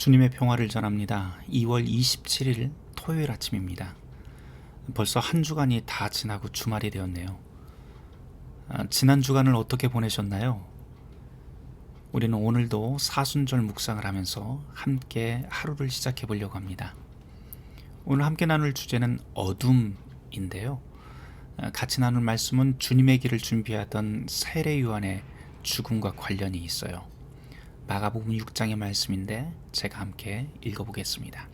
주님의 평화를 전합니다. 2월 27일 토요일 아침입니다. 벌써 한 주간이 다 지나고 주말이 되었네요. 아, 지난 주간을 어떻게 보내셨나요? 우리는 오늘도 사순절 묵상을 하면서 함께 하루를 시작해 보려고 합니다. 오늘 함께 나눌 주제는 어둠인데요. 아, 같이 나눌 말씀은 주님의 길을 준비하던 세례 요한의 죽음과 관련이 있어요. 마가복음 6장의 말씀인데 제가 함께 읽어보겠습니다.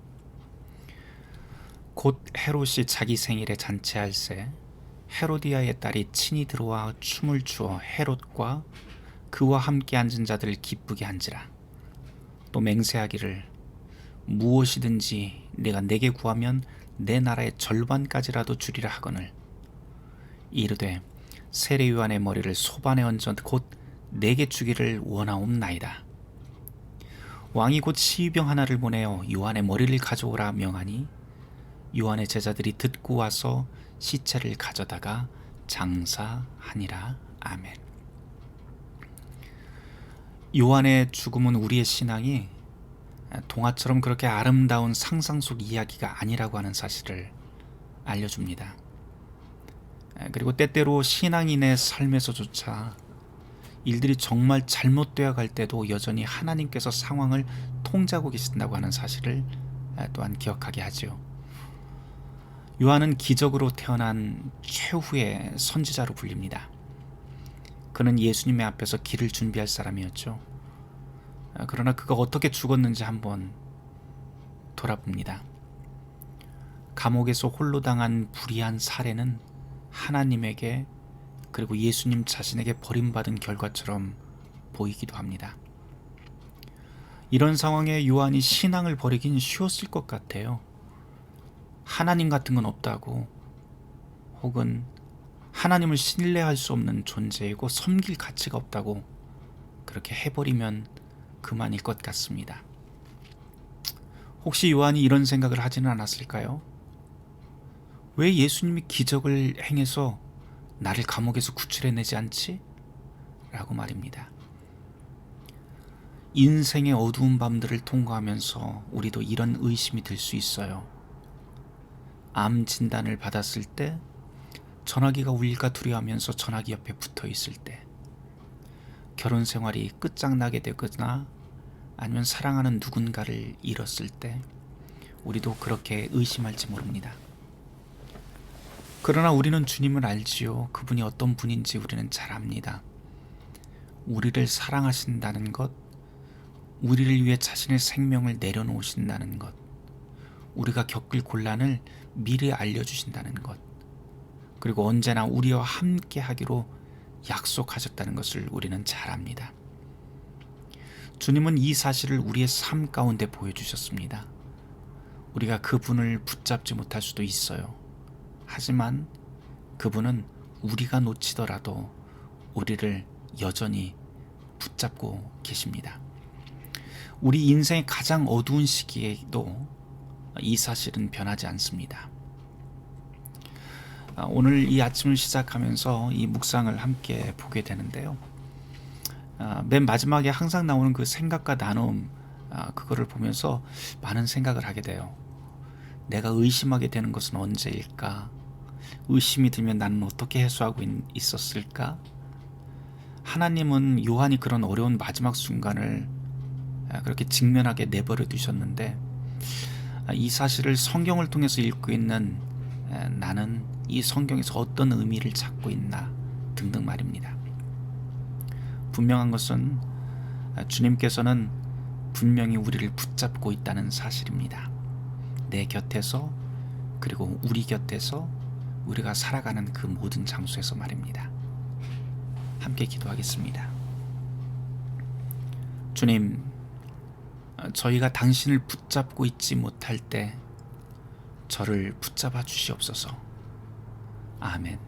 곧 헤롯이 자기 생일에 잔치할 새 헤로디아의 딸이 친히 들어와 춤을 추어 헤롯과 그와 함께 앉은 자들을 기쁘게 한지라 또 맹세하기를 무엇이든지 내가 내게 구하면 내 나라의 절반까지라도 주리라 하거늘 이르되 세례 요한의 머리를 소반에 얹어 곧 내게 주기를 원하옵나이다. 왕이 곧 시병 하나를 보내어 요한의 머리를 가져오라 명하니 요한의 제자들이 듣고 와서 시체를 가져다가 장사하니라 아멘. 요한의 죽음은 우리의 신앙이 동화처럼 그렇게 아름다운 상상 속 이야기가 아니라고 하는 사실을 알려줍니다. 그리고 때때로 신앙인의 삶에서조차 일들이 정말 잘못되어 갈 때도 여전히 하나님께서 상황을 통제하고 계신다고 하는 사실을 또한 기억하게 하지요. 요한은 기적으로 태어난 최후의 선지자로 불립니다. 그는 예수님의 앞에서 길을 준비할 사람이었죠. 그러나 그가 어떻게 죽었는지 한번 돌아봅니다. 감옥에서 홀로 당한 불의한 사례는 하나님에게 그리고 예수님 자신에게 버림받은 결과처럼 보이기도 합니다. 이런 상황에 요한이 신앙을 버리긴 쉬웠을 것 같아요. 하나님 같은 건 없다고 혹은 하나님을 신뢰할 수 없는 존재이고 섬길 가치가 없다고 그렇게 해버리면 그만일 것 같습니다. 혹시 요한이 이런 생각을 하지는 않았을까요? 왜 예수님이 기적을 행해서 나를 감옥에서 구출해내지 않지? 라고 말입니다. 인생의 어두운 밤들을 통과하면서 우리도 이런 의심이 들 수 있어요. 암 진단을 받았을 때, 전화기가 울릴까 두려워하면서 전화기 옆에 붙어 있을 때, 결혼 생활이 끝장나게 되거나 아니면 사랑하는 누군가를 잃었을 때, 우리도 그렇게 의심할지 모릅니다. 그러나 우리는 주님을 알지요. 그분이 어떤 분인지 우리는 잘 압니다. 우리를 사랑하신다는 것, 우리를 위해 자신의 생명을 내려놓으신다는 것, 우리가 겪을 곤란을 미리 알려주신다는 것, 그리고 언제나 우리와 함께 하기로 약속하셨다는 것을 우리는 잘 압니다. 주님은 이 사실을 우리의 삶 가운데 보여주셨습니다. 우리가 그분을 붙잡지 못할 수도 있어요. 하지만 그분은 우리가 놓치더라도 우리를 여전히 붙잡고 계십니다. 우리 인생의 가장 어두운 시기에도 이 사실은 변하지 않습니다. 아, 오늘 이 아침을 시작하면서 이 묵상을 함께 보게 되는데요. 아, 맨 마지막에 항상 나오는 그 생각과 나눔, 아, 그거를 보면서 많은 생각을 하게 돼요. 내가 의심하게 되는 것은 언제일까? 의심이 들면 나는 어떻게 해소하고 있, 었을까 하나님은 요한이 그런 어려운 마지막 순간을 그렇게 직면하게 내버려 두셨는데 이 사실을 성경을 통해서 읽고 있는 나는 이 성경에서 어떤 의미를 찾고 있나 등등 말입니다. 분명한 것은 주님께서는 분명히 우리를 붙잡고 있다는 사실입니다. 내 곁에서 그리고 우리 곁에서 우리가 살아가는 그 모든 장소에서 말입니다. 함께 기도하겠습니다. 주님, 저희가 당신을 붙잡고 있지 못할 때 저를 붙잡아 주시옵소서. 아멘.